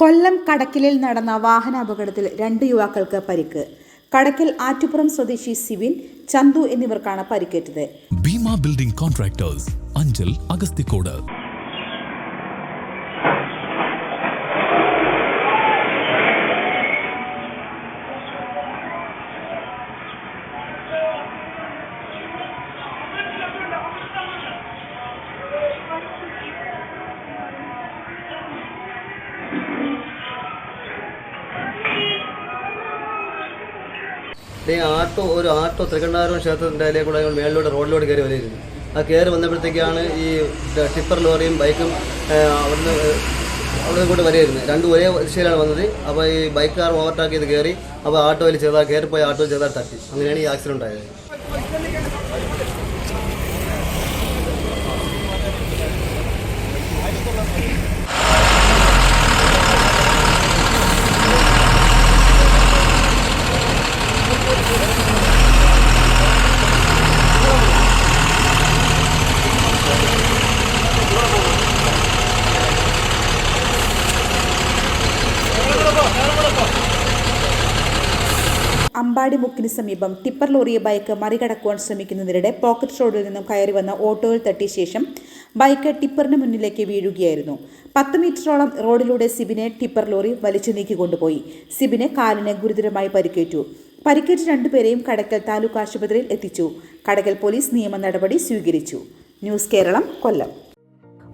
കൊല്ലം കടക്കിലിൽ നടന്ന വാഹനാപകടത്തിൽ രണ്ട് യുവാക്കൾക്ക് പരിക്ക്. കടക്കൽ ആറ്റുപുറം സ്വദേശി സിവിൻ ചന്തു എന്നിവർക്കാണ് പരിക്കേറ്റത്. ഭീമ ബിൽഡിംഗ് കോൺട്രാക്ടേഴ്സ് അഞ്ചൽ അഗസ്തിക്കോട് ഈ ആട്ടോ ഒരു ആട്ടോ തൃക്കണ്ണാരം ക്ഷേത്രത്തിന്റെ അതിലെ കൂടെ മേളിലൂടെ റോഡിലൂടെ കയറി വരികയായിരുന്നു ആ കയറി വന്നപ്പോഴത്തേക്കാണ് ഈ ടിപ്പർ ലോറിയും ബൈക്കും അവിടുന്ന് അവിടെ കൂടെ വരികയായിരുന്നു രണ്ടും ഒരേ ദിശയിലാണ് വന്നത്. അപ്പോൾ ഈ ബൈക്കാർ ഓവർടാക്ക് ചെയ്ത് കയറി അപ്പോൾ ആട്ടോയിൽ ചെയ്താൽ കയറിപ്പോയി ആട്ടോയിൽ ചെയ്താൽ തട്ടി. അങ്ങനെയാണ് ഈ ആക്സിഡന്റ് ഉണ്ടായത്. അമ്പാടി മുക്കിന് സമീപം ടിപ്പർ ലോറിയെ ബൈക്ക് മറികടക്കുവാൻ ശ്രമിക്കുന്നതിനിടെ പോക്കറ്റ് റോഡിൽ നിന്നും കയറി വന്ന ഓട്ടോയിൽ തട്ടിയ ശേഷം ബൈക്ക് ടിപ്പറിന് മുന്നിലേക്ക് വീഴുകയായിരുന്നു. പത്ത് മീറ്ററോളം റോഡിലൂടെ സിബിനെ ടിപ്പർ ലോറി വലിച്ചു നീക്കിക്കൊണ്ടുപോയി സിബിന് കാലിന് ഗുരുതരമായി പരിക്കേറ്റു. പരിക്കേറ്റ രണ്ടുപേരെയും കടക്കൽ താലൂക്ക് ആശുപത്രിയിൽ എത്തിച്ചു. കടക്കൽ പോലീസ് നിയമ നടപടി സ്വീകരിച്ചു. ന്യൂസ് കേരളം കൊല്ലം.